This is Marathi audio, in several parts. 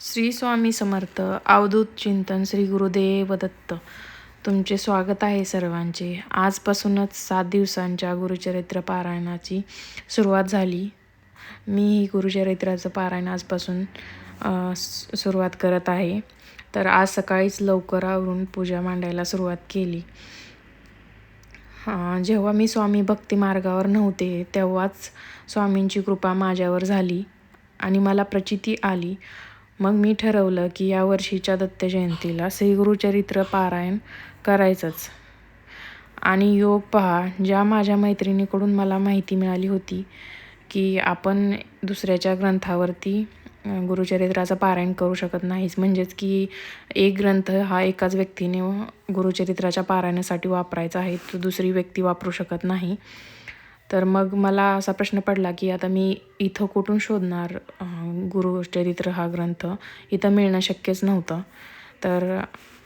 श्री स्वामी समर्थ अवधूत चिंतन श्री गुरुदेव दत्त. तुमचे स्वागत आहे सर्वांचे. आजपासूनच सात दिवसांच्या गुरुचरित्र पारायणाची सुरुवात झाली. मी ही गुरुचरित्राचं पारायण आजपासून सुरुवात करत आहे. तर आज सकाळीच लवकर आवरून पूजा मांडायला सुरुवात केली. जेव्हा मी स्वामी भक्ती मार्गावर नव्हते तेव्हाच स्वामींची कृपा माझ्यावर झाली आणि मला प्रचिती आली. मग मी ठरवलं की या वर्षीच्या दत्त जयंतीला पारायण करायचंच. आणि योग पहा ज्या माझ्या मैत्रिणीकडून मला माहिती मिळाली होती की आपण दुसऱ्याच्या ग्रंथावरती गुरुचरित्राचं पारायण करू शकत नाहीच म्हणजेच की एक ग्रंथ हा एकाच व्यक्तीने गुरुचरित्राच्या पारायणासाठी वापरायचा आहे तो दुसरी व्यक्ती वापरू शकत नाही. तर मग मला असा प्रश्न पडला की आता मी इथं कुठून शोधणार? गुरुचरित्र हा ग्रंथ इथं मिळणं शक्यच नव्हतं. तर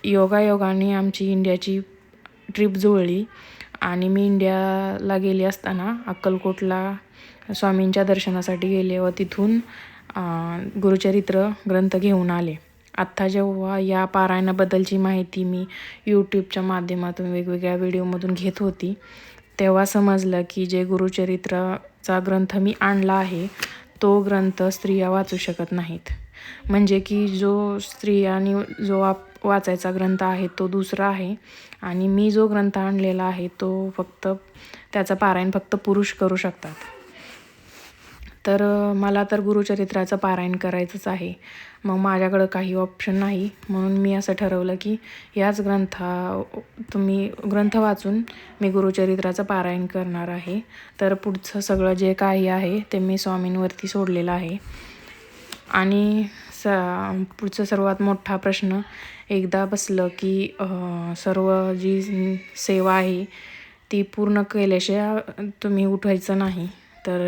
योगायोगाने आमची इंडियाची ट्रिप जुळली आणि मी इंडियाला गेली असताना अक्कलकोटला स्वामींच्या दर्शनासाठी गेले व तिथून गुरुचरित्र ग्रंथ घेऊन आले. आत्ता जेव्हा या पारायणाबद्दलची माहिती मी यूट्यूबच्या माध्यमातून वेगवेगळ्या व्हिडिओमधून घेत होती तेव्हा समजलं की जे गुरुचरित्राचा ग्रंथ मी आणला आहे तो ग्रंथ स्त्रिया वाचू शकत नाहीत. म्हणजे की जो स्त्रियांनी जो आप वाचायचा ग्रंथ आहे तो दुसरा आहे आणि मी जो ग्रंथ आणलेला आहे तो फक्त त्याचं पारायण फक्त पुरुष करू शकतात. तर मला तर गुरुचरित्राचं पारायण करायचंच आहे. मग माझ्याकडं काही ऑप्शन नाही. म्हणून मी असं ठरवलं की याच ग्रंथा तुम्ही ग्रंथ वाचून मी गुरुचरित्राचं पारायण करणार आहे. तर पुढचं सगळं जे काही आहे ते मी स्वामींवरती सोडलेलं आहे. आणि स पुढचा सर्वात मोठा प्रश्न एकदा बसलं की सर्व जी सेवा आहे ती पूर्ण केल्याशिवाय तुम्ही उठायचं नाही. तर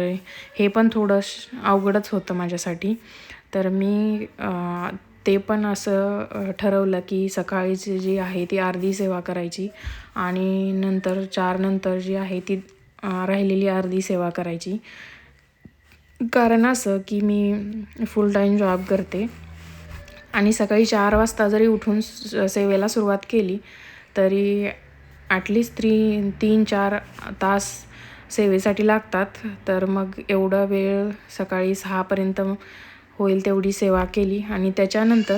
हे पण थोडं अवघडच होतं माझ्यासाठी. तर मी ते पण असं ठरवलं की सकाळीची जी आहे ती अर्धी सेवा करायची आणि नंतर चार नंतर जी आहे ती राहिलेली अर्धी सेवा करायची. कारण असं की मी फुल टाईम जॉब करते आणि सकाळी चार वाजता जरी उठून स- सेवेला सुरुवात केली तरी ॲटलिस्ट त्री तीन चार तास सेवेसाठी लागतात. तर मग एवढा वेळ सकाळी सहापर्यंत होईल तेवढी सेवा केली. आणि त्याच्यानंतर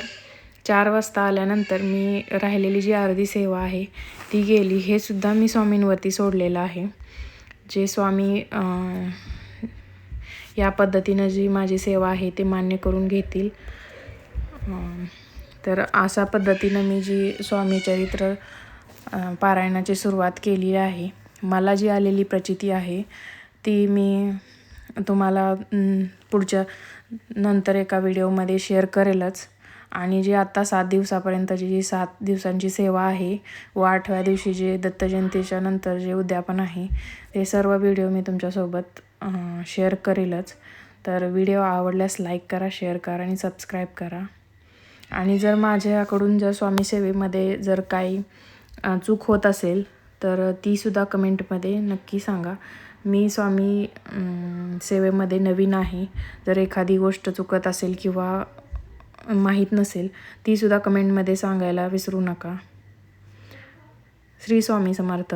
चार वाजता आल्यानंतर मी राहिलेली जी अर्धी सेवा आहे ती गेली. हे सुद्धा मी स्वामींवरती सोडलेलं आहे. जे स्वामी या पद्धतीनं जी माझी सेवा आहे ते मान्य करून घेतील. तर अशा पद्धतीनं मी जी स्वामी चरित्र पारायणाची सुरुवात केली आहे. मला जी आलेली प्रचिती आहे ती मी तुम्हाला पुढच्या नंतर एका व्हिडिओमध्ये शेअर करेलच. आणि जी आत्ता सात दिवसापर्यंतची जी सात दिवसांची सेवा आहे व आठव्या दिवशी जे दत्त जयंतीच्या नंतर जे उद्यापन आहे ते सर्व व्हिडिओ मी तुमच्यासोबत शेअर करेलच. तर व्हिडिओ आवडल्यास लाईक करा शेअर करा आणि सबस्क्राईब करा. आणि जर माझ्याकडून जर स्वामी सेवेमध्ये जर काही चूक होत असेल तर तीसुद्धा कमेंटमध्ये नक्की सांगा. मी स्वामी सेवेमध्ये नवीन आहे. जर एखादी गोष्ट चुकत असेल किंवा माहीत नसेल तीसुद्धा कमेंटमध्ये सांगायला विसरू नका. श्री स्वामी समर्थ.